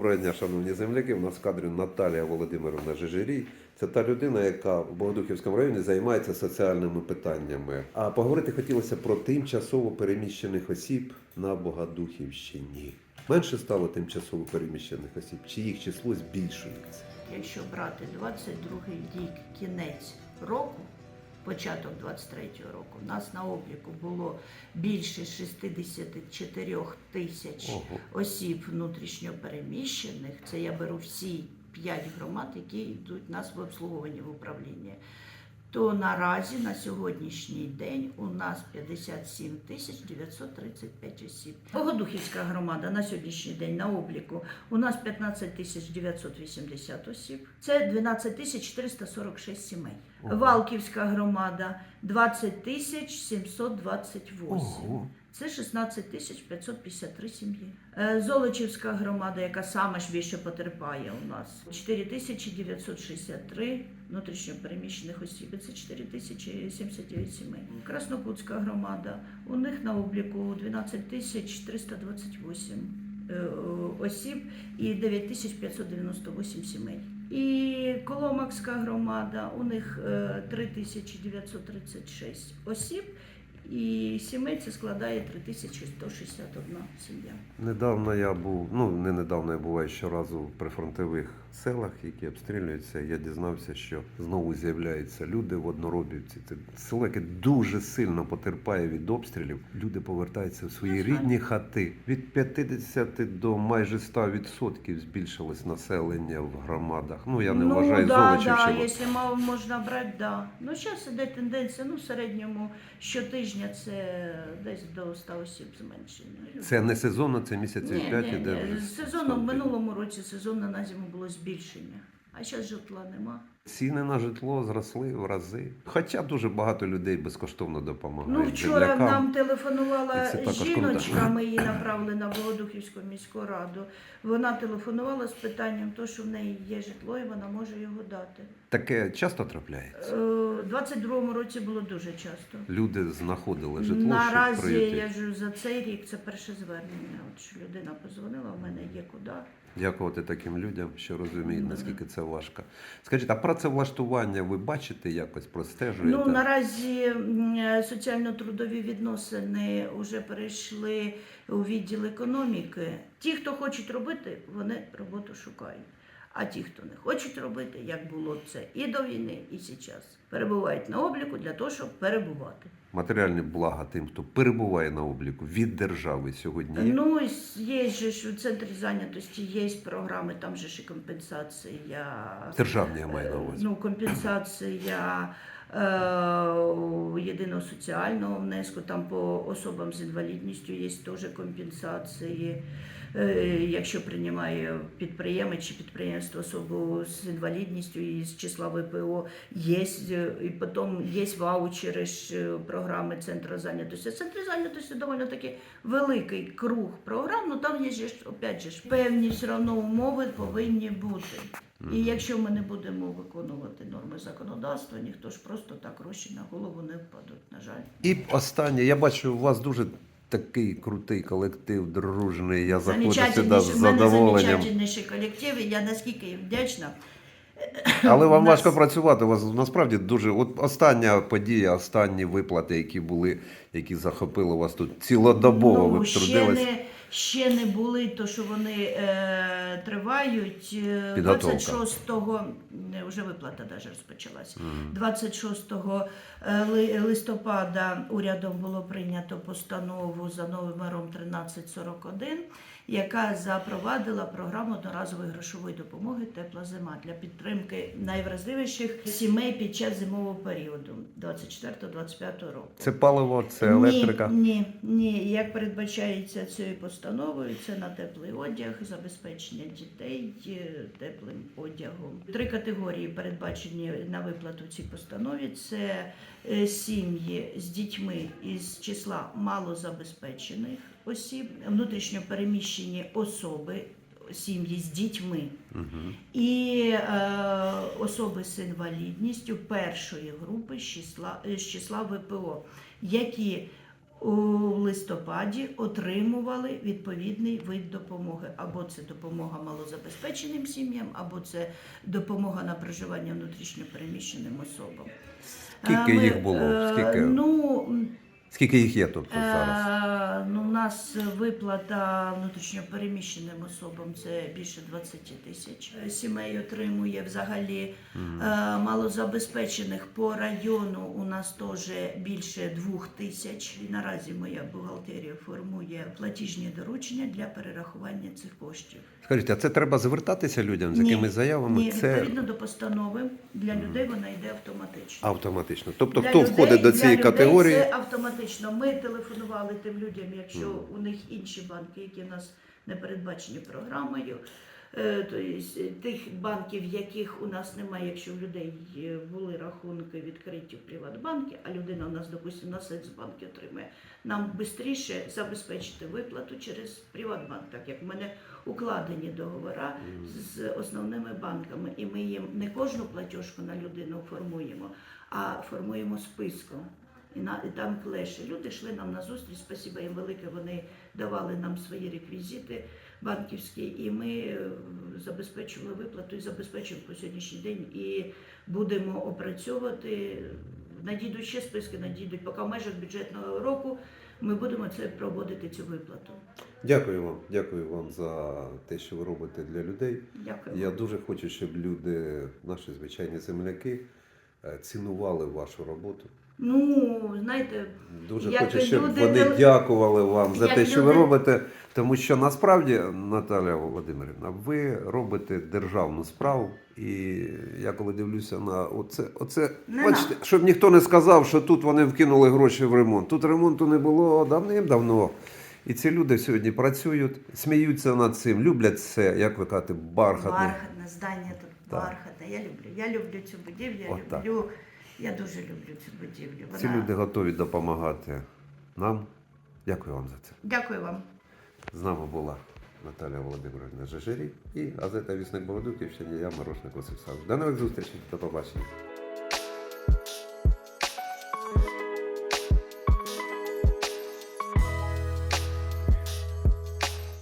Доброго дня, шановні земляки. У нас в кадрі Наталія Володимировна Жижирій. Це та людина, яка в Богодухівському районі займається соціальними питаннями. А поговорити хотілося про тимчасово переміщених осіб на Богодухівщині. Менше стало тимчасово переміщених осіб, чи їх число збільшується? Якщо брати 22 рік, кінець року, початок 23-го року, у нас на обліку було більше 64 тисяч осіб внутрішньо переміщених. Це я беру всі п'ять громад, які йдуть нас в обслуговуванні в управлінні. То наразі на сьогоднішній день у нас 57 тисяч 935 осіб. Богодухівська громада на сьогоднішній день на обліку у нас 15 тисяч 980 осіб. Це 12 тисяч 446 сімей. Ого. Валківська громада 20 тисяч 728. Ого. Це 16 тисяч 553 сім'ї. Е, Золочівська громада, яка саме ж більше потерпає у нас, 4 тисячі 963 внутрішньо переміщених осіб. Це 4 тисячі 79 сімей. Краснокутська громада, у них на обліку 12 тисяч 328 е, осіб і 9 тисяч 598 сімей. І Коломакська громада, у них е, 3936 осіб, і сімей це складає 3161 сім'я. Недавно я був, ну не недавно я буваю щоразу в прифронтових селах, які обстрілюються. Я дізнався, що знову з'являються люди в Одноробівці. Це село, яке дуже сильно потерпає від обстрілів. Люди повертаються в свої рідні хати. Від 50 до майже 100% збільшилось населення в громадах. Ну я не ну, вважаю да, да, Золочівщину. якщо можна брати, да. Ну, зараз іде тенденція, ну, в середньому щотижня це десь до 100 осіб зменшення. Це не сезонно, це місяців ні, 5 ні, іде ні. вже. Сезонно, в минулому році сезонно на зиму було збільшення, а зараз житла нема. Ціни на житло зросли в рази. Хоча дуже багато людей безкоштовно допомагають. Ну, вчора землякам. нам телефонувала І це жіночка, ми її направили на Богодухівську міську раду. Вона телефонувала з питанням, то, що в неї є житло, і вона може його дати. Таке часто трапляється. Е, 22-му році було дуже часто. Люди знаходили житло, Наразі щоб прийти. я ж за цей рік це перше звернення. От що людина позвонила, в мене є куди. Дякувати таким людям, що розуміють, наскільки це важко. Скажіть, а працевлаштування ви бачите якось простежуєте? Ну наразі е, соціально-трудові відносини вже перейшли у відділ економіки. Ті, хто хочуть робити, вони роботу шукають. А ті, хто не хочуть робити, як було це і до війни, і зараз, перебувають на обліку для того, щоб перебувати. Матеріальні блага тим, хто перебуває на обліку від держави сьогодні. є? Ну, є ж у центрі зайнятості є програми, там же ж і компенсація. Державні я маю на увазі. Ну, компенсація е, єдиного соціального внеску, там по особам з інвалідністю є теж компенсації. Е, якщо приймає підприємець чи підприємство особу з інвалідністю із числа ВПО, є, е, і потім є ваучери е, програми Центру зайнятості. Центр зайнятості доволі таки великий круг програм, ну там є ж опять же певні все одно умови повинні бути. І якщо ми не будемо виконувати норми законодавства, ніхто ж просто так гроші на голову не впадуть, на жаль. І останнє, я бачу, у вас дуже такий крутий колектив, дружний. Я заходжу сюди з в мене колектив, і я наскільки їм вдячна. Але вам нас- важко працювати. У вас насправді дуже. От остання подія, останні виплати, які були, які захопили вас тут цілодобово. ви б ще, трудились. не, ще не були, то що вони е, тривають. Е, Підготовка. 26-го, не, вже виплата навіть розпочалася. 26 е, ли- листопада урядом було прийнято постанову за номером 1341, яка запровадила програму одноразової грошової допомоги Тепла зима для підтримки найвразливіших сімей під час зимового періоду 24-25 року. Це паливо, це електрика. Ні, ні, ні. Як передбачається цією постановою, це на теплий одяг, забезпечення дітей е, теплим одягом. Три категорії передбачені на виплату цій постанові: це е, сім'ї з дітьми із числа малозабезпечених осіб, внутрішньо переміщені особи. Сім'ї з дітьми Угу. і е, особи з інвалідністю першої групи з числа, е, з числа ВПО, які у листопаді отримували відповідний вид допомоги. Або це допомога малозабезпеченим сім'ям, або це допомога на проживання внутрішньопереміщеним особам. Скільки Е, ми, їх було? е, Скільки? Ну, Скільки їх є тут зараз? Нас виплата внутрішньопереміщеним особам це більше 20 тисяч. Сімей отримує взагалі е, малозабезпечених по району. У нас теж більше двох тисяч. І наразі моя бухгалтерія формує платіжні доручення для перерахування цих коштів. Скажіть, а це треба звертатися людям з Ні, якимись заявами? Ні, це відповідно до постанови для людей вона йде автоматично. автоматично. Тобто, Для хто людей- входить до для цієї людей категорії? Це автоматично. Ми телефонували тим людям, якщо У них інші банки, які в нас не передбачені програмою. То єсть, е, тих банків, яких у нас немає, якщо в людей були рахунки відкриті в Приватбанкі, а людина у нас, допустимо, на Сецбанки отримує, нам швидше забезпечити виплату через Приватбанк, так як в мене укладені договори з основними банками, і ми їм не кожну платіжку на людину формуємо, а формуємо списком. І, на, і там клеші. Люди йшли нам на зустріч, спасибо їм велике, вони давали нам свої реквізити банківські, і ми е, забезпечували виплату і забезпечуємо по сьогоднішній день. І будемо опрацьовувати. Надійдуть ще списки, надійдуть, поки в межах бюджетного року ми будемо це проводити цю виплату. Дякую вам. Дякую вам за те, що ви робите для людей. Дякую. Я дуже хочу, щоб люди, наші звичайні земляки, е, цінували вашу роботу. Ну, знаєте, Дуже Як хочу, щоб люди вони дякували вам за Як те, що ви робите. Тому що насправді, Наталя Володимирівна, ви робите державну справу. І я коли дивлюся на оце, оце Не бачите, щоб ніхто не сказав, що тут вони вкинули гроші в ремонт. Тут ремонту не було давним-давно. І ці люди сьогодні працюють, сміються над цим, люблять це, як ви кажете, бархатне. бархатне здання тут бархатне. Я люблю. Я люблю цю будівлю, я От так. Я дуже люблю цю будівлю. Ці люди готові допомагати нам. Дякую вам за це. Дякую вам. З нами була Наталя Володимирівна Жежирі і газета Вісник Богодуківщині. Я Морошник Василь До нових зустрічей. До побачення.